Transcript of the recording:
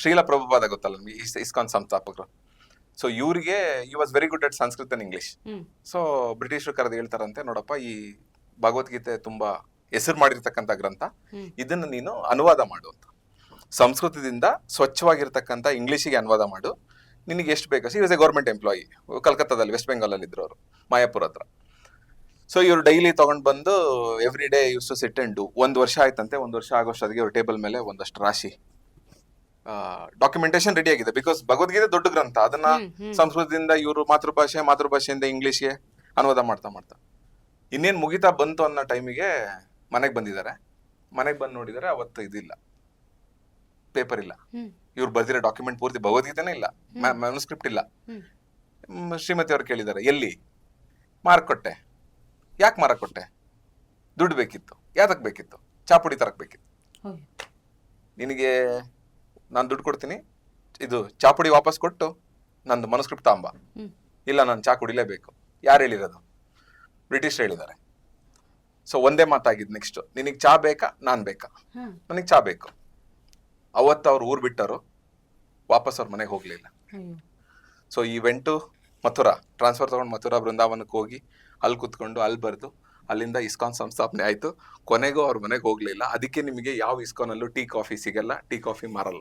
ಶ್ರೀಲ ಪ್ರಭುಪಾದ ಗೊತ್ತಲ್ಲ ನಿಮ್ಗೆ ಇಸ್ಕಾನ್ ಸಂಸ್ಥಾಪಕರು. ಸೊ ಇವ್ರಿಗೆ you was very good at Sanskrit and English so ಬ್ರಿಟಿಷರು ಕರೆದು ಹೇಳ್ತಾರಂತೆ ನೋಡಪ್ಪ ಈ ಭಗವದ್ಗೀತೆ ತುಂಬಾ ಹೆಸರು ಮಾಡಿರ್ತಕ್ಕಂಥ ಗ್ರಂಥ ಇದನ್ನ ನೀನು ಅನುವಾದ ಮಾಡು ಅಂತ. ಸಂಸ್ಕೃತದಿಂದ ಸ್ವಚ್ಛವಾಗಿರ್ತಕ್ಕಂಥ ಇಂಗ್ಲಿಷಿಗೆ ಅನುವಾದ ಮಾಡು. ನಿನಗೆ ಎಷ್ಟು ಬೇಕು? ಸಿ ಎ ಗೌರ್ಮೆಂಟ್ ಎಂಪ್ಲಾಯಿ ಕಲ್ಕತ್ತಾದಲ್ಲಿ ವೆಸ್ಟ್ ಬೆಂಗಾಲಲ್ಲಿ ಇದ್ರು ಅವರು ಮಾಯಾಪುರ ಹತ್ರ. ಸೊ ಇವರು ಡೈಲಿ ತಗೊಂಡ್ ಬಂದು every day use to sit and ಒಂದು ವರ್ಷ ಆಯ್ತಂತೆ ಒಂದು ವರ್ಷ ಆಗೋಷ್ಟು ಅದಕ್ಕೆ ಇವ್ರ ಟೇಬಲ್ ಮೇಲೆ ಒಂದಷ್ಟು ರಾಶಿ ಡಾಕ್ಯುಮೆಂಟೇಶನ್ ರೆಡಿ ಆಗಿದೆ. ಬಿಕಾಸ್ ಭಗವದ್ಗೀತೆ ದೊಡ್ಡ ಗ್ರಂಥ. ಅದನ್ನ. ಸಂಸ್ಕೃತದಿಂದ ಇವರು ಮಾತೃಭಾಷೆ ಮಾತೃಭಾಷೆಯಿಂದ ಇಂಗ್ಲಿಷ್ಗೆ ಅನುವಾದ ಮಾಡ್ತಾ ಮಾಡ್ತಾ. ಇನ್ನೇನ್ ಮುಗಿತಾ ಬಂತು ಅನ್ನೋ ಟೈಮಿಗೆ ಮನೆಗೆ ಬಂದಿದ್ದಾರೆ. ಮನೆಗೆ ಬಂದು ನೋಡಿದರೆ ಅವತ್ತು ಇದಿಲ್ಲ. ಪೇಪರ್ ಇಲ್ಲ. ಇವ್ರು ಬರ್ದಿರೋ ಡಾಕ್ಯುಮೆಂಟ್ ಪೂರ್ತಿ ಭಗವದ್ಗೀತೆನೇ ಇಲ್ಲ. ಮ್ಯಾನುಸ್ಕ್ರಿಪ್ಟ್ ಇಲ್ಲ. ಶ್ರೀಮತಿ ಅವ್ರು ಕೇಳಿದ್ದಾರೆ ಎಲ್ಲಿ? ಮಾರ್ಕ್ ಕೊಟ್ಟೆ. ಯಾಕೆ ಮಾರಕ್ ಕೊಟ್ಟೆ? ದುಡ್ಡು ಬೇಕಿತ್ತು. ಯಾತಕ್ ಬೇಕಿತ್ತು? ಚಾಪುಡಿ ತರಕ್ ಬೇಕಿತ್ತು. ನಿನಗೆ ನಾನು ದುಡ್ಡು ಕೊಡ್ತೀನಿ. ಇದು ಚಾಪುಡಿ ವಾಪಸ್ ಕೊಟ್ಟು ನಂದು ಮನುಸ್ಕ್ರಿಪ್ಟ್ ತಾಂಬ ಇಲ್ಲ ನಾನು ಚಾ ಕುಡಿಲೇಬೇಕು. ಯಾರು ಹೇಳಿರೋದು? ಬ್ರಿಟಿಷ್ ಹೇಳಿದ್ದಾರೆ. ಸೊ ಒಂದೇ ಮಾತಾಗಿದ್ದು ನೆಕ್ಸ್ಟ್ ನಿನಗೆ ಚಾ ಬೇಕಾ? ನಾನು ಬೇಕಾ? ನನಗೆ ಚಾ ಬೇಕು. ಅವತ್ತು ಅವ್ರು ಊರು ಬಿಟ್ಟರು. ವಾಪಸ್ ಅವ್ರ ಮನೆಗೆ ಹೋಗಲಿಲ್ಲ. ಸೊ ಈ ವೆಂಟು ಮಥುರಾ ಟ್ರಾನ್ಸ್ಫರ್ ತಗೊಂಡು ಮಥುರಾ ಬೃಂದಾವನಕ್ಕೆ ಹೋಗಿ ಅಲ್ಲಿ ಕುತ್ಕೊಂಡು ಅಲ್ಲಿ ಬರೆದು ಅಲ್ಲಿಂದ ಇಸ್ಕಾನ್ ಸಂಸ್ಥಾಪನೆ ಆಯಿತು. ಕೊನೆಗೂ ಅವ್ರ ಮನೆಗೆ ಹೋಗಲಿಲ್ಲ. ಅದಕ್ಕೆ ನಿಮಗೆ ಯಾವ ಇಸ್ಕಾನಲ್ಲೂ ಟೀ ಕಾಫಿ ಸಿಗಲ್ಲ. ಟೀ ಕಾಫಿ ಮಾರಲ್ಲ.